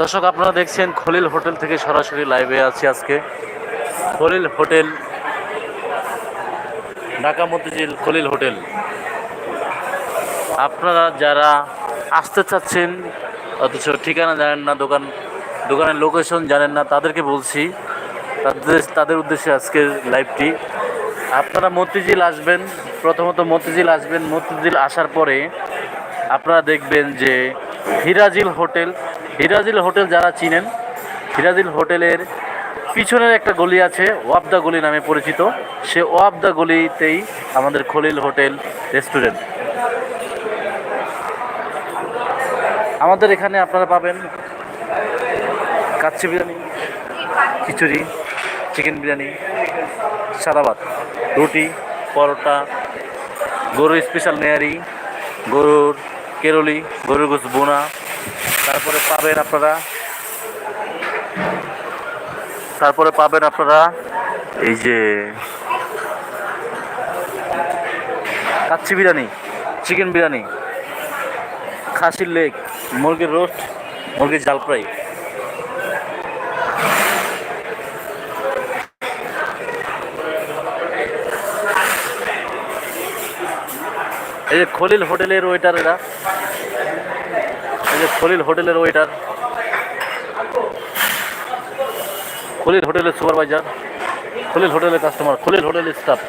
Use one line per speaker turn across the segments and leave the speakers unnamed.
দর্শক, আপনারা দেখছেন খলিল হোটেল থেকে সরাসরি লাইভে আছি আজকে। Khalil hotel, Dhaka Motijheel Khalil hotel. আপনারা যারা আসতে চাচ্ছেন, অথচ ঠিকানা জানেন না, দোকান, দোকানের লোকেশন জানেন না, তাদেরকে বলছি, তাদের তাদের উদ্দেশ্যে আজকের লাইভটি আপনারা মতিঝিল আসবেন, প্রথমত মতিঝিল আসবেন। মতিঝিল আসার পরে আপনারা দেখবেন যে হিরাজিল হোটেল। হিরাজিল হোটেল যারা চিনেন, হিরাজিল হোটেলের পিছনের একটা গলি আছে, ওয়াবদা গলি নামে পরিচিত। সে ওয়াবদা গলিতেই আমাদের খলিল হোটেল রেস্টুরেন্ট। আমাদের এখানে আপনারা পাবেন কাচ্চি বিরিয়ানি, খিচুড়ি, চিকেন বিরিয়ানি, সাদাবাদ, রুটি, পরোটা, গরুর স্পেশাল নেয়ারি, গরুর কেরলি, গরুর গোস বোনা। তারপরে পাবেন আপনারা তারপরে পাবেন আপনারা এই যে কাচ্চি বিরিয়ানি, চিকেন বিরিয়ানি, খাসির লেগ, মুরগির রোস্ট, মুরগির জাল ফ্রাই। এই যে খলিল হোটেলের ওয়েটার এরা। এই যে খলিল হোটেলের ওয়েটার খলিল হোটেলের সুপারভাইজার খলিল হোটেলের কাস্টমার খলিল হোটেলের স্টাফ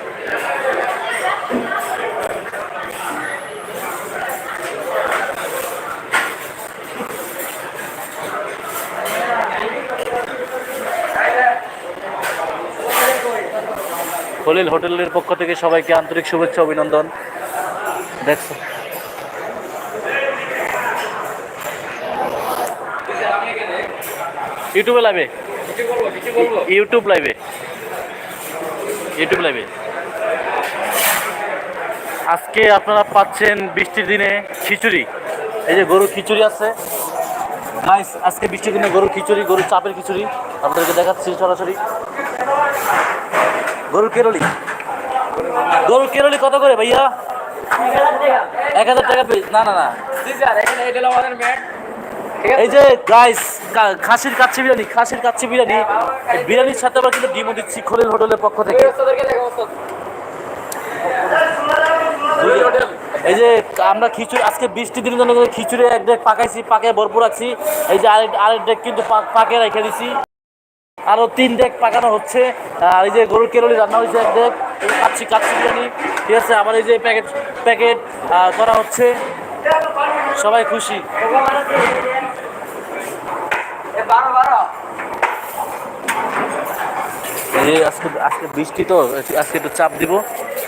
খলিল হোটেলের পক্ষ থেকে সবাইকে আন্তরিক শুভেচ্ছা, অভিনন্দন। দেখছ ইউটিউবে লাইভে ইউটিউব লাইভে ইউটিউব লাইভে আজকে আপনারা পাচ্ছেন বৃষ্টির দিনে খিচুড়ি। এই যে গরুর খিচুড়ি আছে। গাইস আজকে বৃষ্টির দিনে গরুর খিচুড়ি, গরুর চাপের খিচুড়ি। আপনাদেরকে দেখাচ্ছি সরাসরি। গরুর কেরলি। গরুর কেরলি কত করে ভাইয়া? এক হাজার টাকা পিস না না না। এই যে গাইস খাসির কাচ্চি বিরিয়ানি খাসির কাচ্চি বিরিয়ানি বিরিয়ানির সাথে আবার কিন্তু ডিমও দিচ্ছি খলিল হোটেলের পক্ষ থেকে। এই যে আমরা খিচুড়ি আজকে বৃষ্টি দিনের জন্য খিচুড়ি এক ডেক পাকাইছি পাকে ভরপুর আছি। এই যে আরেক আরেক ডেক কিন্তু পাকে রেখে দিছি। আরও তিন ডেক পাকানো হচ্ছে। আর এই যে গরুর কেরলি রান্না হয়েছে এক ডেক কাচ্চি কাচ্চি বিরিয়ানি। ঠিক আছে আবার এই যে প্যাকেট প্যাকেট করা হচ্ছে। সবাই খুশি? এই আজকে আজকে বৃষ্টি তো আজকে একটু চাপ দিব।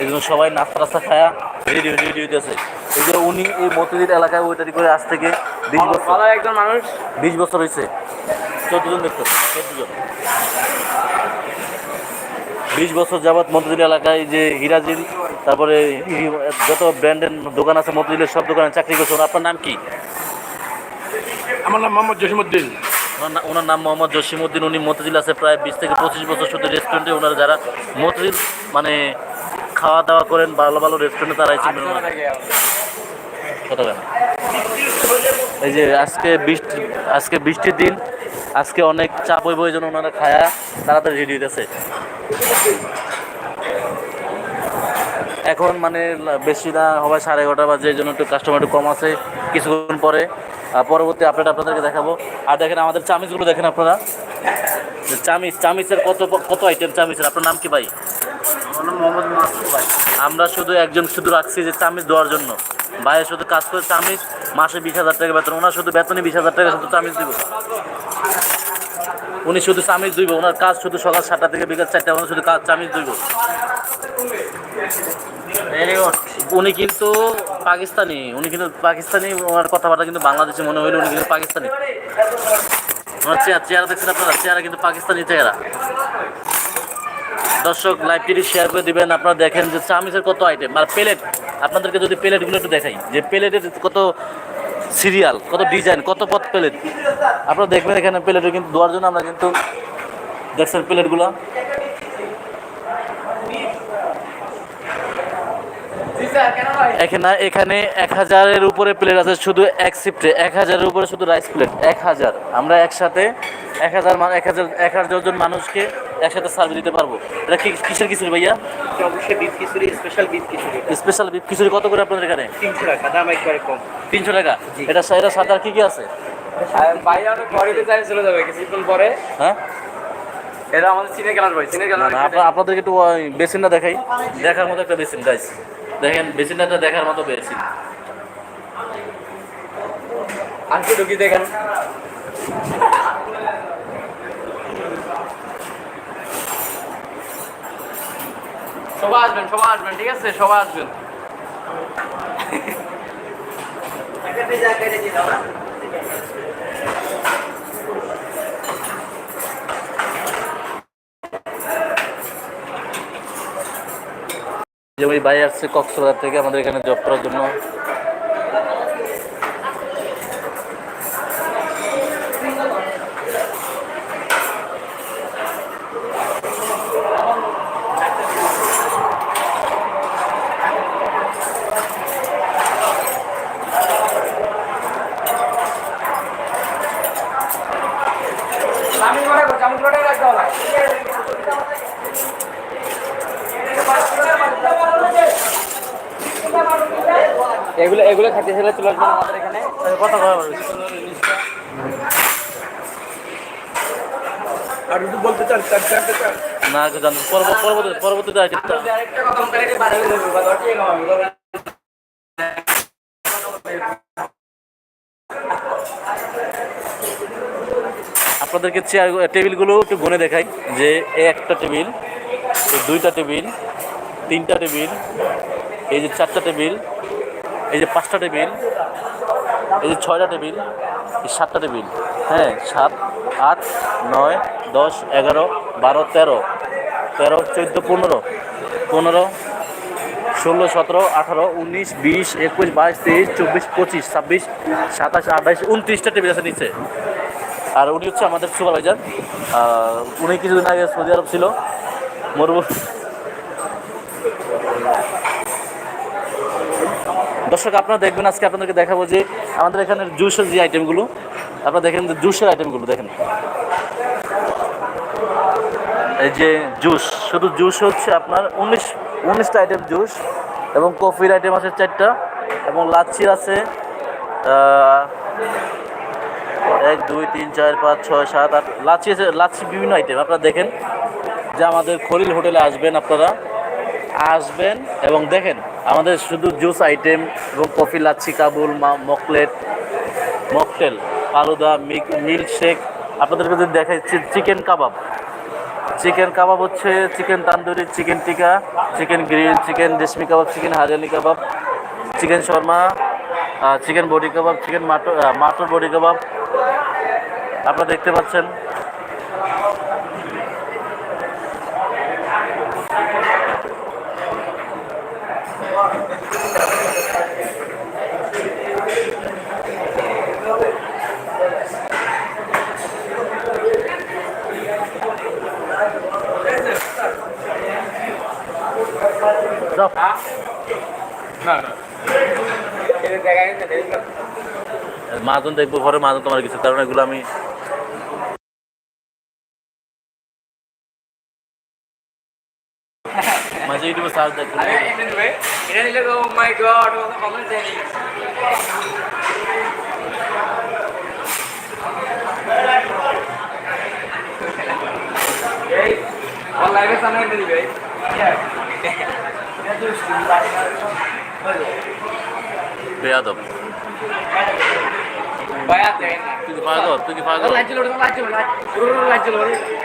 এই জন্য সবাই নাস্তা টাস্তা খায়া রেডি রেডি হইতেছে। এই যে উনি এই মতিঝিল এলাকায় ওইটারি করে আজ থেকে বিশ বছর।
একজন মানুষ।
বিশ বছর হয়েছে চোদ্দ জন দেখতে চোদ্দ জন। বিশ বছর যাবৎ মতিঝিল এলাকায় যে হিরাজিল তারপরে যত ব্র্যান্ডের দোকান আছে মতিঝিলের সব দোকানে চাকরি করছেন আপনার নাম কি?
আমার নাম মোহাম্মদ জসিমুদ্দিন
ওনার ওনার নাম মোহাম্মদ জসিমউদ্দিন। উনি মতিঝিল আছে প্রায় বিশ থেকে পঁচিশ বছর শুধু রেস্টুরেন্টে ওনারা যারা মতিঝিল মানে খাওয়া দাওয়া করেন ভালো ভালো রেস্টুরেন্টে তারাই চিনবেন ওনারা। এই যে আজকে বৃষ্টি আজকে বৃষ্টির দিন আজকে অনেক চাপ হইব এই জন্য ওনারা খায়া তাড়াতাড়ি রেডি হইতেছে। এখন মানে বেশি না হবে সাড়ে এগারোটা বাজে এই জন্য একটু কাস্টমার একটু কম আছে কিছুক্ষণ পরে। পরবর্তী আপডেট আপনাদেরকে দেখাবো। আর দেখেন আমাদের চামিচগুলো দেখেন আপনারা। চামিচ চামিচের কত কত আইটেম চামিচের? আপনার নাম কি ভাই?
মোহাম্মদ মাসুদ ভাই।
আমরা শুধু একজন শুধু রাখছি যে চামিচ দেওয়ার জন্য। ভাইয়ের শুধু কাজ করে চামিচ মাসে বিশ হাজার টাকা বেতন। ওনার শুধু বেতনে বিশ হাজার টাকা শুধু চামিচ দিব। উনি শুধু চামিচ দুইব ওনার কাজ শুধু সকাল সাতটা থেকে বিকাল চারটা ওনার শুধু কাজ চামিচ দুইব উনি কিন্তু পাকিস্তানি উনি কিন্তু পাকিস্তানি ওনার কথাবার্তা কিন্তু বাংলাদেশে মনে হইলে উনি কিন্তু পাকিস্তানি। ওনার চেয়ার চেহারা দেখছেন আপনারা? চেহারা কিন্তু পাকিস্তানি চেহারা। দর্শক লাইভটি শেয়ার করে দিবেন। আপনারা দেখেন যে চামিচের কত আইটেম আর প্লেট আপনাদেরকে যদি প্লেটগুলো একটু দেখাই যে প্লেটের কত সিরিয়াল, কত ডিজাইন, কত পথ প্লেট। আপনারা দেখবেন এখানে প্লেটে কিন্তু দেওয়ার জন্য আমরা কিন্তু দেখছেন প্লেটগুলো। এখানে এখানে এক হাজারের উপরে প্লেট আছে শুধু এক শিফটে এক হাজারের উপরে শুধু রাইস প্লেট এক হাজার। আমরা একসাথে এক হাজার এক হাজার এক হাজার জন মানুষকে একসাথে সার্ভিস দিতে পারব। এটা কি কিসের খিচুড়ি ভাইয়া?
অবশ্যই বিফ খিচুড়ি স্পেশাল বিফ খিচুড়ি।
স্পেশাল বিফ খিচুড়ি কত করে আপনাদের এখানে?
তিনশো টাকা দাম একবারে কম।
তিনশো টাকা? এটা এটা সাথে আর কি কি আছে?
ভাই অনেক পরে চাই চলে যাবে কিছুক্ষণ পরে।
হ্যাঁ?
এটা আমাদের চিনে গেলাম ভাই চিনে
না না আপনাদেরকে একটু ওই বেসিনটা দেখাই। দেখার মতো একটা বেসিন গাইস দেখেন বেসিনটা দেখার মতো বেসিন।
আর কি ঢুকি দেখেন। সবাই আসবেন সবাই আসবেন, ঠিক আছে? সবাই আসবেন।
যে ওই ভাই আসছে কক্সবাজার থেকে আমাদের এখানে জব করার জন্য
আমি করে করছি আমি করে রাখতে হবে এগুলো এগুলো ছেলে চলে আসবেন আমাদের এখানে।
কথা
আর একটু বলতে চান
না জানতে পরবর্তী পরবর্তী আপনাদেরকে চেয়ার টেবিলগুলো একটু গুনে দেখাই যে একটা টেবিল দুইটা টেবিল তিনটা টেবিল এই যে চারটা টেবিল, এই যে পাঁচটা টেবিল, এই যে ছয়টা টেবিল, এই সাতটা টেবিল। হ্যাঁ সাত, আট, নয়, দশ, এগারো, বারো, তেরো। তেরো, চোদ্দ, পনেরো। পনেরো, ষোলো, সতেরো, আঠারো, উনিশ, বিশ, একুশ, বাইশ, তেইশ, চব্বিশ, পঁচিশ, ছাব্বিশ, সাতাশ, আঠাশ, উনত্রিশটা টেবিল আছে নিচে। আর উনি হচ্ছে আমাদের সুপারভাইজার। উনি কিছুদিন আগে সৌদি আরব ছিল। মরুব দর্শক, আপনারা দেখবেন, আজকে আপনাদেরকে দেখাবো যে আমাদের এখানে জুসের যে আইটেমগুলো আপনারা দেখেন যে জুসের আইটেমগুলো দেখেন। এই যে জুস, শুধু জুস হচ্ছে আপনার উনিশ, উনিশটা আইটেম জুস এবং কফির আইটেম আছে চারটা এবং লাচ্ছির আছে এক, দুই, তিন, চার, পাঁচ, ছয়, সাত, আট, লাচ্ছি আছে, লাচ্ছি বিভিন্ন আইটেম আপনারা দেখেন। যে আমাদের খলিল হোটেলে আসবেন আপনারা। আসবেন এবং দেখেন আমাদের শুধু জুস আইটেম এবং কফি, লাচ্ছি, কাবুল মকলেট, মকটেল, ফালুদা মিল্ক শেক আপনাদেরকে যদি দেখাচ্ছি চিকেন কাবাব। চিকেন কাবাব হচ্ছে chicken tandoori, chicken tikka chicken grill, chicken reshmi kebab, chicken hariyali kebab, chicken Sharma chicken body kebab, chicken মাটর মাটর বডি কাবাব। আপনারা দেখতে পাচ্ছেন। মাজন দেখব ঘরে মাজন তোমার কিছু কারণ এগুলো আমি মাঝে ইউটিউবে সার্চ দেখব
এটা নিলে তো মাই গড কমেন্ট দেয়নি। অনলাইনে সামনে এটা দিবে
বেয়াদব
বায়াতে
তুই কি পাগল তুই কি পাগল
লাইট চলো লাইট চলো লাইট চলো লাইট চলো